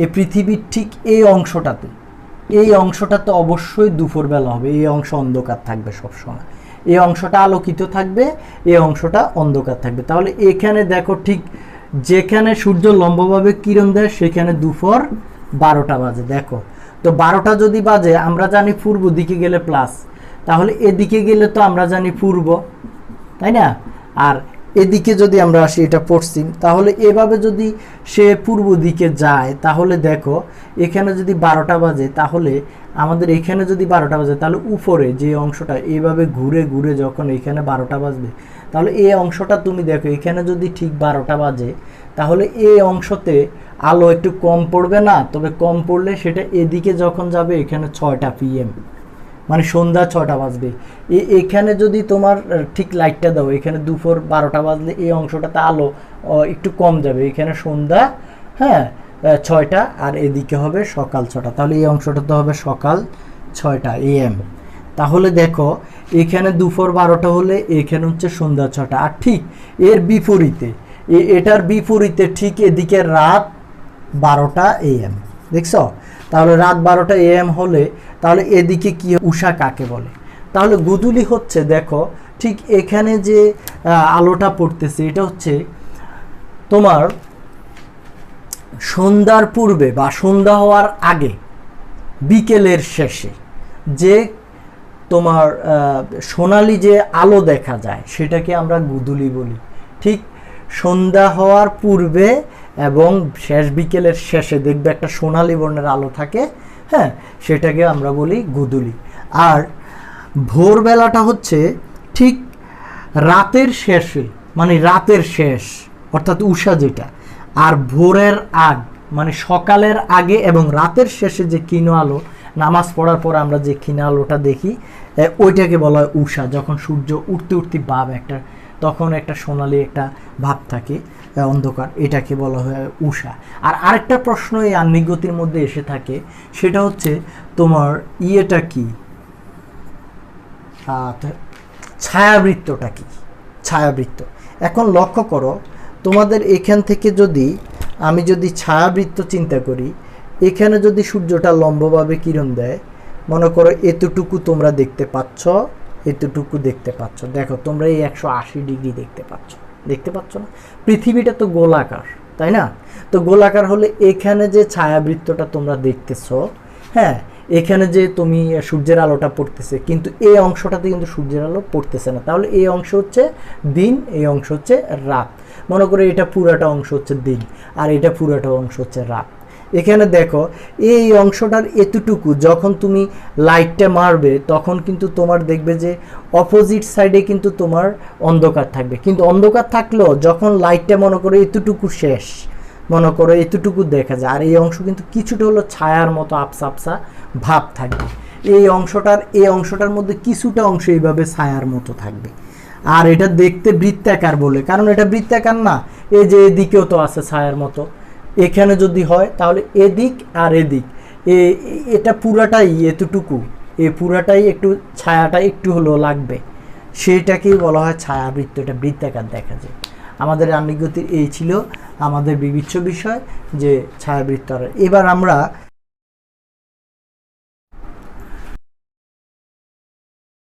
এই পৃথিবীর ঠিক এই অংশটাতে। এই অংশটাতে অবশ্যই দুপুরবেলা হবে। এই অংশ অন্ধকার থাকবে সবসময়। এই অংশটা আলোকিত থাকবে, এই অংশটা অন্ধকার থাকবে। তাহলে এখানে দেখো ঠিক যেখানে সূর্য লম্বভাবে কিরণ দেয়, সেখানে দুপুর বারোটা বাজে, দেখো। তো বারোটা যদি বাজে, আমরা জানি পূর্ব দিকে গেলে প্লাস তাহলে এদিকে গেলে তো আমরা জানি পূর্ব, তাই না? আর এদিকে যদি আমরা আসি, এটা পশ্চিম, তাহলে এভাবে যদি সে পূর্ব দিকে যায়, তাহলে দেখো, এখানে যদি বারোটা বাজে, তাহলে আমাদের এখানে যদি বারোটা বাজে, তাহলে উপরে যে অংশটা এইভাবে ঘুরে ঘুরে যখন এখানে বারোটা বাজবে, তাহলে এই অংশটা তুমি দেখো, এখানে যদি ঠিক বারোটা বাজে, তাহলে এই অংশতে আলো একটু কম পড়বে না? তবে কম পড়লে সেটা এদিকে যখন যাবে, এখানে ছয়টা পিএম মানে সন্ধ্যা ছটা বাজবে। এ- এখানে যদি তোমার ঠিক লাইটটা দাও, এখানে দুপুর বারোটা বাজলে এই অংশটাতে আলো একটু কম যাবে। এখানে সন্ধ্যা হ্যাঁ ছয়টা, আর এদিকে হবে সকাল ছটা। তাহলে এই অংশটাতে হবে সকাল ছয়টা এএম তাহলে দেখো, এখানে দুপুর বারোটা হলে এখানে হচ্ছে সন্ধ্যা ছটা। আর ঠিক এর বিপরীতে, এ- এটার বিপরীতে ঠিক এদিকে রাত বারোটা এএম দেখছ? তাহলে রাত বারোটা এএম হলে তাহলে এদিকে কি উষা কাকে বলে? তাহলে গুদুলি হচ্ছে, দেখো, ঠিক এখানে যে আলোটা পড়তেছে, এটা হচ্ছে তোমার সন্ধ্যার পূর্বে বা সন্ধ্যা হওয়ার আগে, বিকেলের শেষে যে তোমার সোনালি যে আলো দেখা যায়, সেটাকে আমরা গুদুলি বলি। ঠিক সন্ধ্যা হওয়ার পূর্বে এবং শেষ বিকেলের শেষে দেখবে একটা সোনালি বর্ণের আলো থাকে হ্যাঁ সেটাকে আমরা বলি গুদুলি। আর ভোরবেলাটা হচ্ছে ঠিক রাতের শেষে মানে রাতের শেষ, অর্থাৎ উষা যেটা। আর ভোরের আগ মানে সকালের আগে এবং রাতের শেষে যে কিনো আলো, নামাজ পড়ার পর আমরা যে ক্ষীণ আলোটা দেখি ওইটাকে বলা হয় উষা। যখন সূর্য উঠতে উঠতে ভাব একটা তখন একটা সোনালি একটা ভাব থাকে অন্ধকার, এটাকে বলা হয় উষা। আর আরেকটা প্রশ্ন এই আহ্নিক গতির মধ্যে এসে থাকে, সেটা হচ্ছে তোমার ইয়েটা কি? ছায়াবৃত্তটা কি? ছায়াবৃত্ত। এখন লক্ষ্য করো, তোমাদের এখান থেকে যদি আমি যদি ছায়াবৃত্ত চিন্তা করি, এখানে যদি সূর্যটা লম্বভাবে কিরণ দেয়, মনে করো এতটুকু তোমরা দেখতে পাচ্ছ এতটুকু দেখতে পাচ্ছ। দেখো, তোমরা এই একশো আশি ডিগ্রি দেখতে পাচ্ছ। দেখতে পাচ্ছ না? পৃথিবীটা তো গোলাকার, তাই না? তো গোলাকার হলে এখানে যে ছায়াবৃত্তটা তোমরা দেখতেছো হ্যাঁ এখানে যে তুমি সূর্যের আলোটা পড়তেছে, কিন্তু এই অংশটাতে কিন্তু সূর্যের আলো পড়তেছে না। তাহলে এই অংশ হচ্ছে দিন, এই অংশ হচ্ছে রাত। মনে করো এটা পুরাটা অংশ হচ্ছে দিন, আর এটা পুরাটা অংশ হচ্ছে রাত। এখানে দেখো, এই অংশটার এতটুকু, যখন তুমি লাইটটা মারবে, তখন কিন্তু তোমার দেখবে যে অপোজিট সাইডে কিন্তু তোমার অন্ধকার থাকবে। কিন্তু অন্ধকার থাকলেও যখন লাইটটা মনে করো এতটুকু শেষ, মনে করো এতটুকু দেখা যায়, আর এই অংশ কিন্তু কিছুটা হলো ছায়ার মতো আপসা আপসা ভাব থাকবে। এই অংশটার এই অংশটার মধ্যে কিছুটা অংশ এইভাবে ছায়ার মতো থাকবে। আর এটা দেখতে বৃত্তাকার বলে, কারণ এটা বৃত্তাকার না, এই যে এদিকেও তো আছে ছায়ার মতো। এখানে যদি হয়, তাহলে এদিক আর এদিক। এ- এটা পুরাটাই এতটুকু। এ পুরাটাই একটু, ছায়াটা একটু হলেও লাগবে। সেটাকেই বলা হয় ছায়াবৃত্ত। এটা বৃত্তাকার দেখা যায়। আমাদের আহ্নিক গতির এই ছিল আমাদের বিবিচ্ছ বিষয় যে ছায়াবৃত্ত এবার আমরা